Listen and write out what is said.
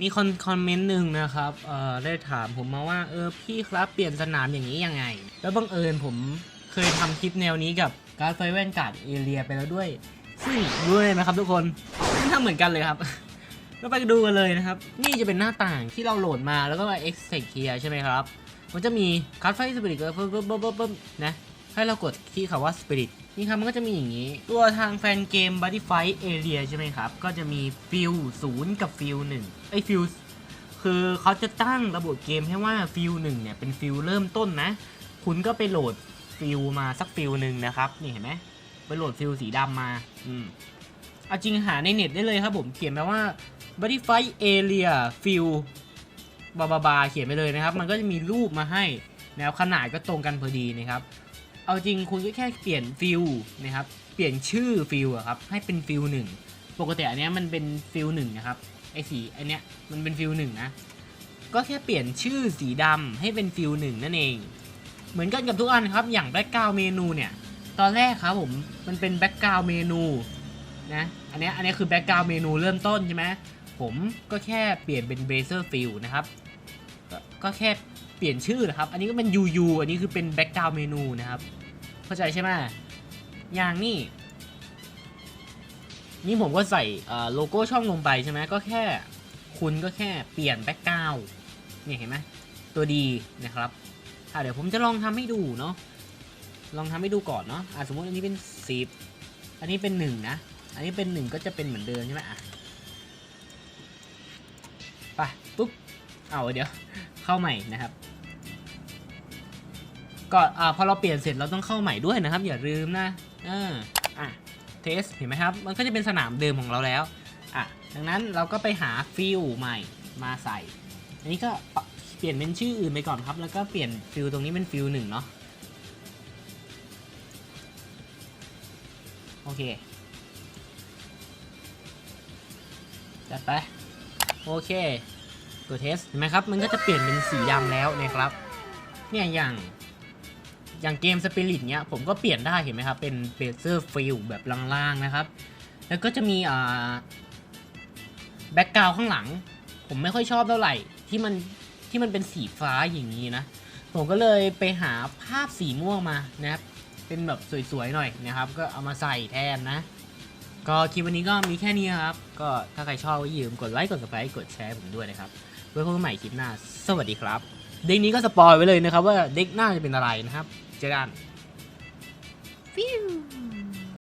มีคนคอมเมนต์หนึ่งนะครับเอ่อได้ถามผมมาว่าเออพี่ครับเปลี่ยนสนามอย่างนี้ยังไง แล้วบังเอิญผมเคยทำคลิปแนวนี้กับการ์ดไฟแวนการ์ดเอเรียไปแล้วด้วย ซึ่งรู้เลยไหมครับทุกคนทำเหมือนกันเลยครับก็ไปดูกันเลยนะครับ นี่จะเป็นหน้าต่างที่เราโหลดมาแล้วก็มา extract เคียร์ใช่ไหมครับ มันจะมีคัสไฟสปิริตก็ปึ๊บปึ๊บปึ๊บปึ๊บปึ๊บนะ ให้เรากดที่คำว่า Spirit นี่ครับมันก็จะมีอย่างนี้ ตัวทางแฟนเกม Buddy Fight Area ใช่ไหมครับ ก็จะมีฟิลศูนย์กับฟิลหนึ่งไอ้ฟิลคือเขาจะตั้งระบบเกมให้ว่าฟิลหนึ่งเนี่ยเป็นฟิลเริ่มต้นนะ คุณก็ไปโหลดฟิลมาสักฟิลหนึ่งนะครับ นี่เห็นไหมไปโหลดฟิลสีดำมาอืมเอาจริงหาในเน็ตได้เลยครับผมเขียนมาว่า Buddy Fight Area ฟิลบาบาบาเขียนไปเลยนะครับ มันก็จะมีรูปมาให้ แนวขนาดก็ตรงกันพอดีนะครับ เอาจริงคุณก็แค่เปลี่ยนฟิลนะครับ เปลี่ยนชื่อฟิลอะครับ ให้เป็นฟิลหนึ่งปกติอันเนี้ยมันเป็นฟิลหนึ่งนะครับ ไอสีอันเนี้ยมันเป็นฟิลหนึ่งนะ ก็แค่เปลี่ยนชื่อสีดำให้เป็นฟิลหนึ่งนั่นเอง เหมือนกันกับทุกอันครับ อย่างแบ็กกราวเมนูเนี่ย ตอนแรกครับผม มันเป็นแบ็กกราวเมนูนะ อันเนี้ยอันเนี้ยคือแบ็กกราวเมนูเริ่มต้นใช่ไหมผมก็แค่เปลี่ยนเป็นเบเซอร์ฟิลนะครับ ก็แค่ เปลี่ยนชื่อนะครับ อันนี้ก็เป็น UU อันนี้คือเป็นแบ็กกราวเมนูนะครับ เข้าใจใช่ไหมอย่างนี้ นี่ผมก็ใส่โลโก้ช่องลงไปใช่ไหมก็แค่ คุณก็แค่เปลี่ยนแบ็กกราวเนี่ยเห็นไหมตัวดีนะครับอะเดี๋ยวผมจะลองทำให้ดูเนาะ ลองทำให้ดูก่อนเนาะอะสมมติอันนี้เป็นสิบอันนี้เป็นหนึ่งนะ อันนี้เป็นหนึ่งก็จะเป็นเหมือนเดิมใช่ไหมอะไปปุ๊บ เอาเดี๋ยว เข้าใหม่นะครับ ก็อ่าพอเราเปลี่ยนเสร็จเราต้องเข้าใหม่ด้วยนะครับ อย่าลืมนะอ่าอะเทสเห็นไหมครับ มันก็จะเป็นสนามเดิมของเราแล้วอะดังนั้นเราก็ไปหาฟิลใหม่มาใส่ อันนี้ก็เปลี่ยนเป็นชื่ออื่นไปก่อนครับ แล้วก็เปลี่ยนฟิลตรงนี้เป็นฟิลหนึ่งเนาะโอเคจัดไปโอเคตัวเทสเห็นไหมครับ มันก็จะเปลี่ยนเป็นสีดำแล้วนะครับ เนี่ยอย่าง อย่างเกมสปิริตเนี้ยผมก็เปลี่ยนได้เห็นไหมครับ เป็นเบเซอร์ฟิลแบบล่างๆนะครับ แล้วก็จะมีอ่าแบ็กกราวข้างหลัง ผมไม่ค่อยชอบเท่าไหร่ที่มันที่มันเป็นสีฟ้าอย่างนี้นะ ผมก็เลยไปหาภาพสีม่วงมานะครับเป็นแบบสวยๆหน่อยนะครับ ก็เอามาใส่แทนนะ ก็คลิปวันนี้ก็มีแค่นี้ครับ ก็ถ้าใครชอบก็อย่าลืมกดไลค์กด subscribe กดแชร์ผมด้วยนะครับไว้พบกันใหม่คลิปหน้า สวัสดีครับ เด็กนี้ก็สปอยไว้เลยนะครับว่าเด็กหน้าจะเป็นอะไรนะครับ เจอกันฟิว